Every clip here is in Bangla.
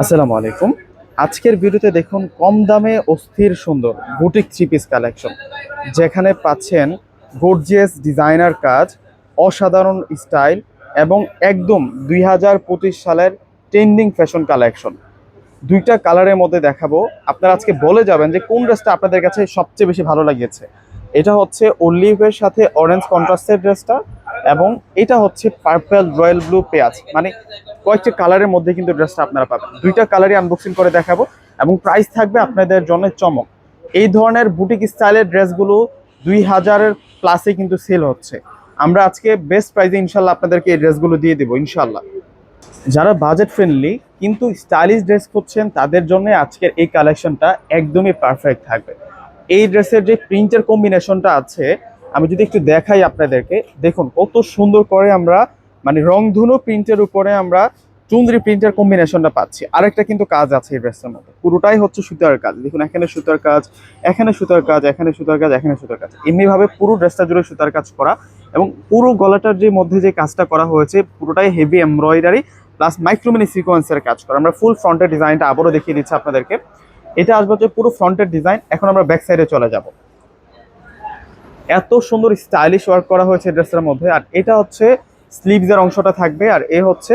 আসসালামু আলাইকুম। আজকের ভিডিওতে দেখুন কম দামে অস্থির সুন্দর বুটিক থ্রি পিস কালেকশন যেখানে পাচ্ছেন গর্জিয়াস ডিজাইনার কাজ, অসাধারণ স্টাইল এবং একদম দুই হাজার পঁচিশ সালের ট্রেন্ডিং ফ্যাশন কালেকশন দুইটা কালারের মধ্যে দেখাবো। আপনারা আজকে বলে যাবেন যে কোন ড্রেসটা আপনাদের কাছে সবচেয়ে বেশি ভালো লাগিয়েছে এটা হচ্ছে অলিভের সাথে অরেঞ্জ কন্ট্রাস্টের ড্রেসটা এবং এটা হচ্ছে পার্পল রয়্যাল ব্লু পেঁয়াজ। মানে কয়েকটা কালারের মধ্যে কিন্তু ড্রেসটা আপনারা পাবেন। দুইটা কালারই আনবক্সিং করে দেখাবো এবং প্রাইস থাকবে আপনাদের জন্য চমক। এই ধরনের বুটিক স্টাইলের ড্রেসগুলো দুই হাজারের প্লাসে কিন্তু সেল হচ্ছে। আমরা আজকে বেস্ট প্রাইসে ইনশাল্লাহ আপনাদেরকে এই ড্রেসগুলো দিয়ে দেবো, ইনশাল্লাহ। যারা বাজেট ফ্রেন্ডলি কিন্তু স্টাইলিশ ড্রেস করছেন তাদের জন্য আজকের এই কালেকশনটা একদমই পারফেক্ট থাকবে। এই ড্রেসের যে প্রিন্টের কম্বিনেশনটা আছে আমি যদি একটু দেখাই আপনাদেরকে, দেখুন কত সুন্দর করে আমরা মানে রংধনু প্রিন্টের উপরে আমরা চুন্দ্রি প্রিন্টের কম্বিনেশনটা পাচ্ছি। আরেকটা কিন্তু কাজ আছে এই ড্রেসের মধ্যে। পুরোটাই হচ্ছে সুতার কাজ। দেখুন, এখানে সুতার কাজ, এখানে সুতার কাজ, এখানে সুতার কাজ, এখানে সুতার কাজ। এমনিভাবে পুরো ড্রেসটা জুড়ে সুতার কাজ করা এবং পুরো গলাটার যে মধ্যে যে কাজটা করা হয়েছে, পুরোটাই হেভি এমব্রয়ডারি প্লাস মাইক্রোমিনি সিকোয়েন্সের কাজ করা। আমরা ফুল ফ্রন্টের ডিজাইনটা আবারও দেখিয়ে দিচ্ছি আপনাদেরকে। এটা আসবে হচ্ছে পুরো ফ্রন্টের ডিজাইন এখন আমরা ব্যাক সাইডে চলে যাব। এত সুন্দর স্টাইলিশ ওয়ার্ক করা হয়েছে ড্রেসের মধ্যে। আর এটা হচ্ছে স্লিভসের অংশটা থাকবে আর এ হচ্ছে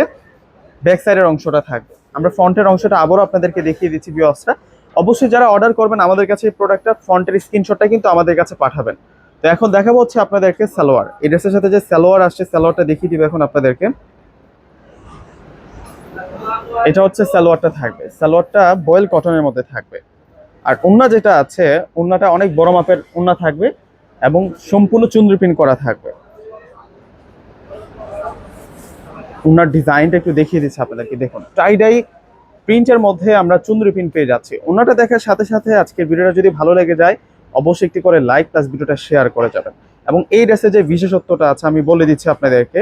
ব্যাক সাইডের অংশটা থাকবে। আমরা ফ্রন্টের অংশটা আবারও আপনাদেরকে দেখিয়ে দিচ্ছি ভিউয়ার্সরা অবশ্যই যারা অর্ডার করবেন আমাদের কাছে এই প্রোডাক্টটা ফ্রন্টের স্ক্রিনশটটা কিন্তু আমাদের কাছে পাঠাবেন। তো এখন দেখাবো হচ্ছে আপনাদেরকে সালোয়ার। এই ড্রেসের সাথে যে সালোয়ার আসছে, সালোয়ারটা দেখিয়ে দিবে এখন আপনাদেরকে। এটা হচ্ছে সালোয়ারটা থাকবে। সালোয়ারটা বয়েল কটনের মধ্যে থাকবে। আর উন্না যেটা আছে, উন্নাটা অনেক বড় মাপের ওন্না থাকবে। এবং সম্পূর্ণ চুন্দ্রিপিন করা থাকবে। ওনার ডিজাইনটা একটু দেখিয়ে দিচ্ছি আপনাদেরকে, দেখুন। টাইডাই প্রিন্টের মধ্যে আমরা চুন্দ্রি প্রিন্ট পেয়ে যাচ্ছি। ওনাটা দেখার সাথে সাথে আজকের ভিডিওটা যদি ভালো লেগে যায়, অবশ্যই একটি করে লাইক প্লাস ভিডিওটা শেয়ার করে যাবেন। এবং এই ড্রেসের যে বিশেষত্বটা আছে, আমি বলে দিচ্ছি আপনাদেরকে,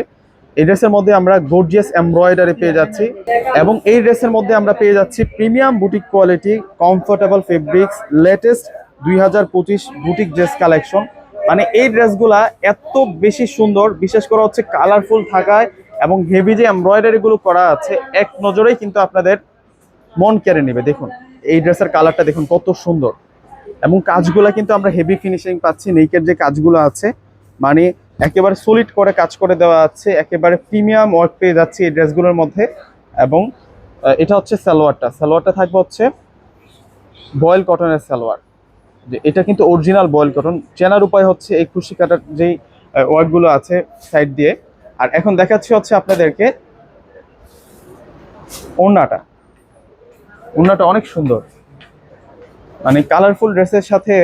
এই ড্রেসের মধ্যে আমরা গর্জিয়াস এমব্রয়ডারি পেয়ে যাচ্ছি এবং এই ড্রেসের মধ্যে আমরা পেয়ে যাচ্ছি premium boutique quality comfortable fabrics latest দুই হাজার পঁচিশ বুটিক ড্রেস কালেকশন মানে এই ড্রেসগুলা এত বেশি সুন্দর, বিশেষ করে হচ্ছে কালারফুল থাকায় এবং হেভি যে এমব্রয়ডারি গুলো করা আছে, এক নজরেই কিন্তু আপনাদের মন কেড়ে নেবে। দেখুন, এই ড্রেসের কালারটা দেখুন কত সুন্দর। এবং কাজগুলো কিন্তু আমরা হেভি ফিনিশিং পাচ্ছি নেইকের যে কাজগুলো আছে মানে একেবারে সলিড করে কাজ করে দেওয়া আছে, একেবারে প্রিমিয়াম ওয়ার্ক পেয়ে যাচ্ছে এই ড্রেসগুলোর মধ্যে। এবং এটা হচ্ছে সালোয়ারটা। সালোয়ারটা থাকবে হচ্ছে বয়েল কটনের সালোয়ার। যে এটা কিন্তু অরিজিনাল বয়েল কটন চেনার উপায় হচ্ছে এই খুশি কাটার যেই ওয়ার্কগুলো আছে সাইড দিয়ে। আর এখন দেখাচ্ছি হচ্ছে আপনাদেরকে ওড়নাটা। ওড়নাটা অনেক সুন্দর। মানে কালারফুল ড্রেসের সাথে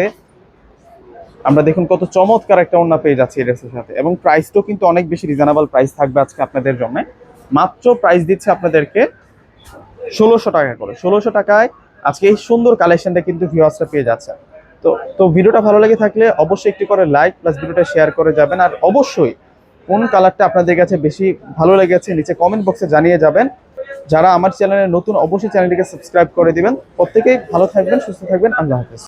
আমরা দেখুন কত চমৎকার একটা ওড়না পেয়ে যাচ্ছি এই ড্রেসের সাথে। এবং প্রাইসটাও কিন্তু অনেক বেশি রিজনেবল প্রাইস থাকবে আজকে আপনাদের জন্য। মাত্র প্রাইস দিচ্ছে আপনাদেরকে ষোলোশো টাকা করে। ষোলোশো টাকায় আজকে এই সুন্দর কালেকশনটা কিন্তু ভিউয়ার্সরা পেয়ে যাচ্ছে। তো তো ভিডিওটা ভালো লাগে থাকলে অবশ্যই একটি করে লাইক প্লাস ভিডিওটা শেয়ার করে যাবেন। আর অবশ্যই কোন কালারটা আপনাদের কাছে বেশি ভালো লেগেছে নিচে কমেন্ট বক্সে জানিয়ে যাবেন। যারা আমার চ্যানেলে নতুন, অবশ্যই চ্যানেলটিকে সাবস্ক্রাইব করে দিবেন। প্রত্যেকেই ভালো থাকবেন, সুস্থ থাকবেন। আল্লাহ হাফেজ।